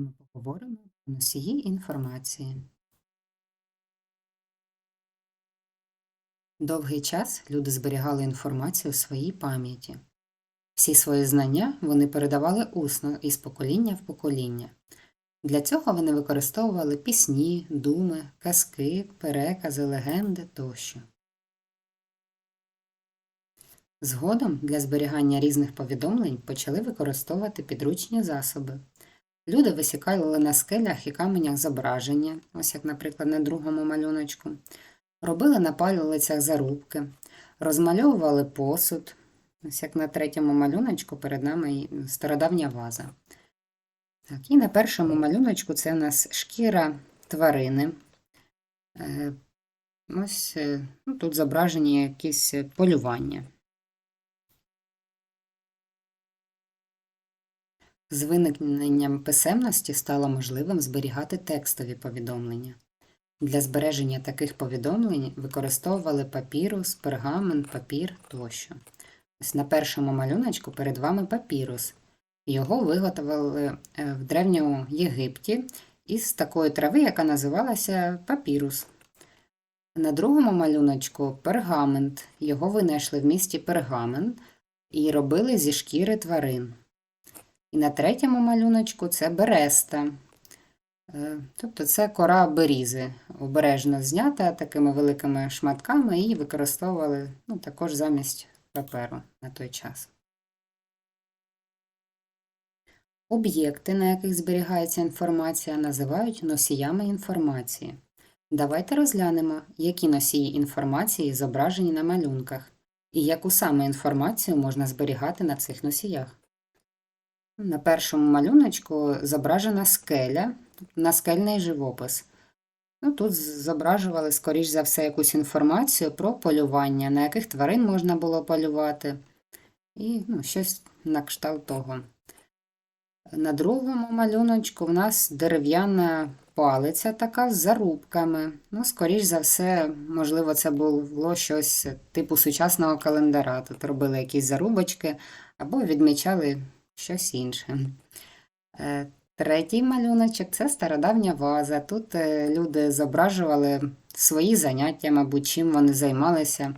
Ми поговоримо про носії інформації. Довгий час люди зберігали інформацію у своїй пам'яті. Всі свої знання вони передавали усно із покоління в покоління. Для цього вони використовували пісні, думи, казки, перекази, легенди тощо. Згодом для зберігання різних повідомлень почали використовувати підручні засоби. Люди висікали на скелях і каменях зображення, ось як, наприклад, на другому малюночку, робили на палицях зарубки, розмальовували посуд, ось як на третьому малюночку перед нами стародавня ваза. Так, і на першому малюночку це у нас шкіра тварини. Е, Ось е, ну, тут зображені якісь полювання. З виникненням писемності стало можливим зберігати текстові повідомлення. Для збереження таких повідомлень використовували папірус, пергамент, папір тощо. Ось на першому малюночку перед вами папірус. Його виготовили е, в Древньому Єгипті із такої трави, яка називалася папірус. На другому малюночку пергамент. Його винайшли в місті пергамент і робили зі шкіри тварин. І на третьому малюночку це береста. Е, Тобто це кора берізи, обережно знята такими великими шматками і використовували ну, також замість паперу на той час. Об'єкти, на яких зберігається інформація, називають носіями інформації. Давайте розглянемо, які носії інформації зображені на малюнках, і яку саме інформацію можна зберігати на цих носіях. На першому малюночку зображена скеля, наскельний живопис. Ну, тут зображували, скоріш за все, якусь інформацію про полювання, на яких тварин можна було полювати, і ну, щось на кшталт того. На другому малюночку в нас дерев'яна палиця така з зарубками. Ну, скоріш за все, можливо, це було щось типу сучасного календаря. Тут робили якісь зарубочки або відмічали щось інше. Е, Третій малюночок це стародавня ваза. Тут е, люди зображували свої заняття, мабуть, чим вони займалися.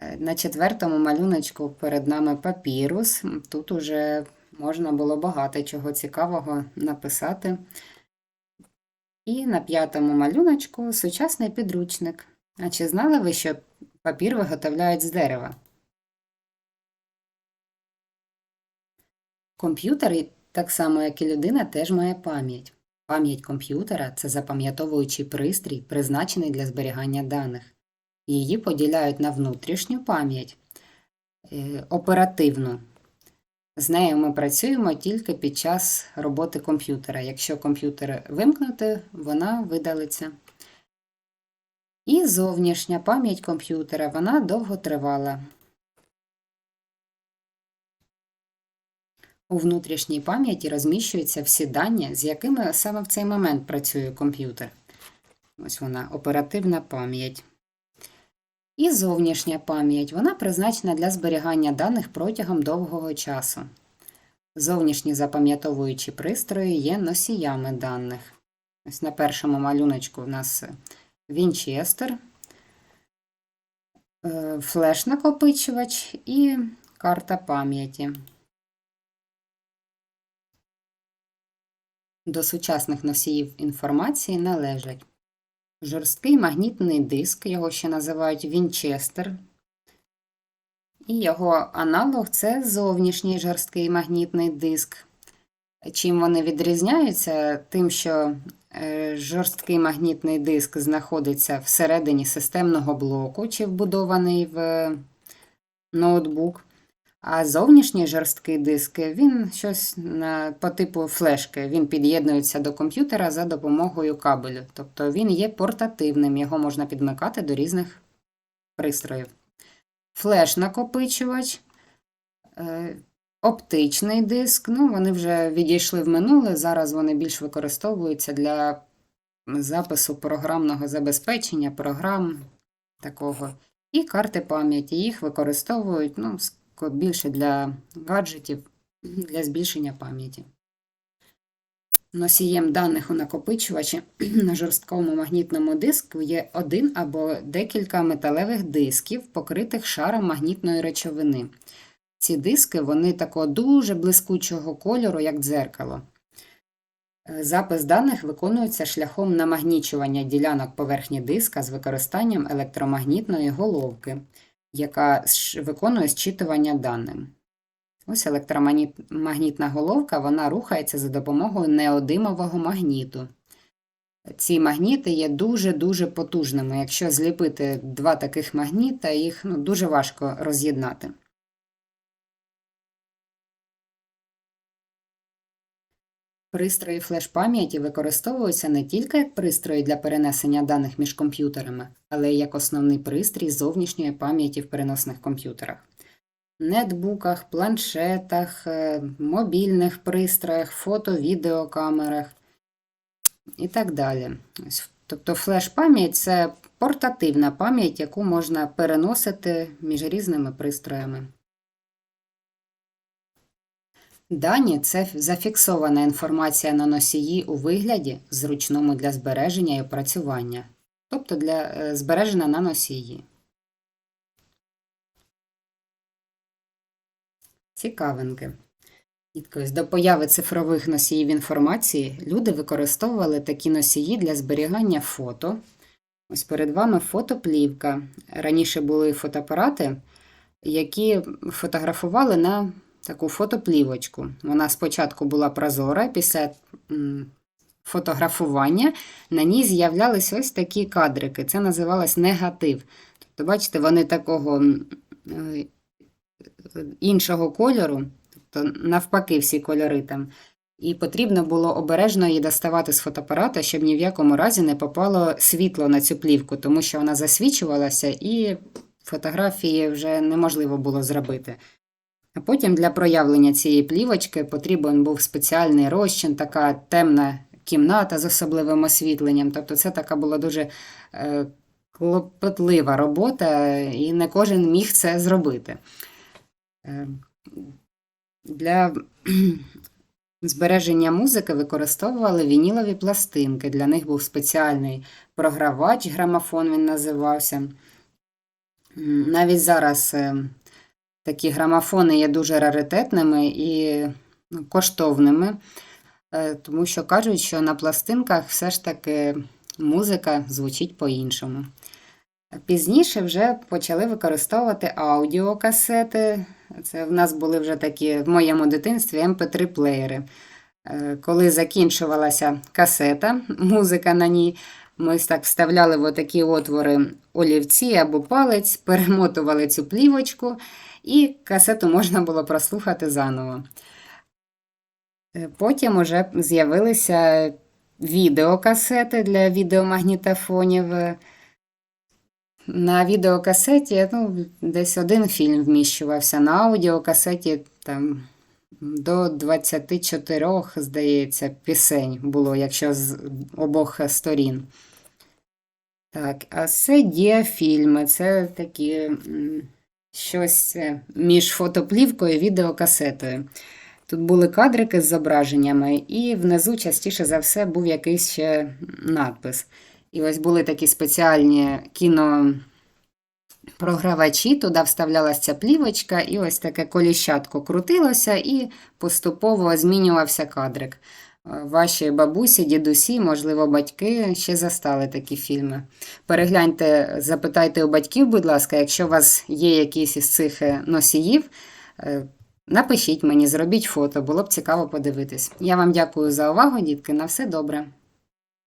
Е, На четвертому малюночку перед нами папірус. Тут уже можна було багато чого цікавого написати. І на п'ятому малюночку сучасний підручник. А чи знали ви, що папір виготовляють з дерева? Комп'ютер, так само як і людина, теж має пам'ять. Пам'ять комп'ютера це запам'ятовуючий пристрій, призначений для зберігання даних. Її поділяють на внутрішню пам'ять, е, оперативну. З нею ми працюємо тільки під час роботи комп'ютера. Якщо комп'ютер вимкнути, вона видалиться. І зовнішня пам'ять комп'ютера, вона довго тривала. У внутрішній пам'яті розміщуються всі дані, з якими саме в цей момент працює комп'ютер. Ось вона, оперативна пам'ять. І зовнішня пам'ять, вона призначена для зберігання даних протягом довгого часу. Зовнішні запам'ятовуючі пристрої є носіями даних. Ось на першому малюночку у нас Вінчестер, е, флеш-накопичувач і карта пам'яті. До сучасних носіїв інформації належать жорсткий магнітний диск, його ще називають Вінчестер. І його аналог це зовнішній жорсткий магнітний диск. Чим вони відрізняються? Тим, що е, жорсткий магнітний диск знаходиться всередині системного блоку, чи вбудований в ноутбук. А зовнішній жорсткий диск, він щось на, по типу флешки, він під'єднується до комп'ютера за допомогою кабелю. Тобто він є портативним, його можна підмикати до різних пристроїв. Флеш-накопичувач, е, оптичний диск, ну, вони вже відійшли в минуле, зараз вони більш використовуються для запису програмного забезпечення, програм такого. І карти пам'яті, їх використовують, ну, більше для гаджетів, для збільшення пам'яті. Носієм даних у накопичувачі на жорсткому магнітному диску є один або декілька металевих дисків, покритих шаром магнітної речовини. Ці диски вони такого дуже блискучого кольору, як дзеркало. Е, Запис даних виконується шляхом намагнічування ділянок поверхні диска з використанням електромагнітної головки, яка виконує зчитування даним. Ось електромагнітна головка вона рухається за допомогою неодимового магніту. Ці магніти є дуже-дуже потужними. Якщо зліпити два таких магніта, їх ну, дуже важко роз'єднати. Пристрої флеш-пам'яті використовуються не тільки як пристрої для перенесення даних між комп'ютерами, але й як основний пристрій зовнішньої пам'яті в переносних комп'ютерах. Нетбуках, планшетах, е, мобільних пристроях, фото-відеокамерах і так далі. Тобто флеш-пам'ять це портативна пам'ять, яку можна переносити між різними пристроями. Дані це зафіксована інформація на носії у вигляді, зручному для збереження і опрацювання, тобто для е, збережена на носії. Цікавинки. До появи цифрових носіїв інформації люди використовували такі носії для зберігання фото. Ось перед вами фотоплівка. Раніше були фотоапарати, які фотографували на таку фотоплівочку. Вона спочатку була прозора, після фотографування на ній з'являлись ось такі кадрики. Це називалось негатив. Тобто, бачите, вони такого е, іншого кольору, тобто навпаки, всі кольори там. І потрібно було обережно її доставати з фотоапарата, щоб ні в якому разі не попало світло на цю плівку, тому що вона засвічувалася і фотографії вже неможливо було зробити. А потім для проявлення цієї плівочки потрібен був спеціальний розчин, така темна кімната з особливим освітленням. Тобто це така була дуже е, клопотлива робота, і не кожен міг це зробити. Е, Для збереження музики використовували вінілові пластинки. Для них був спеціальний програвач, грамофон він називався. Навіть зараз е, такі грамофони є дуже раритетними і ну, коштовними, е, тому що кажуть, що на пластинках все ж таки музика звучить по-іншому. Пізніше вже почали використовувати аудіокасети. Це в нас були вже такі в моєму дитинстві MP3-плеєри. Е, Коли закінчувалася касета, музика на ній, ми так вставляли в такі отвори олівці або палець, перемотували цю плівочку, і касету можна було прослухати заново. Е, Потім вже з'явилися відеокасети для відеомагнітофонів. Е, На відеокасеті ну, десь один фільм вміщувався, на аудіокасеті там до 24, здається, пісень було, якщо з обох сторін. Так, а це діафільми, це такі щось е, між фотоплівкою і відеокасетою. Тут були кадрики з зображеннями, і внизу частіше за все був якийсь ще надпис. І ось були такі спеціальні кінопрогравачі, туди вставлялася плівочка, і ось таке коліщатко крутилося, і поступово змінювався кадрик. Е, Ваші бабусі, дідусі, можливо, батьки ще застали такі фільми. Перегляньте, запитайте у батьків, будь ласка, якщо у вас є якісь із цих е, носіїв, е, напишіть мені, зробіть фото, було б цікаво подивитись. Я вам дякую за увагу, дітки. На все добре.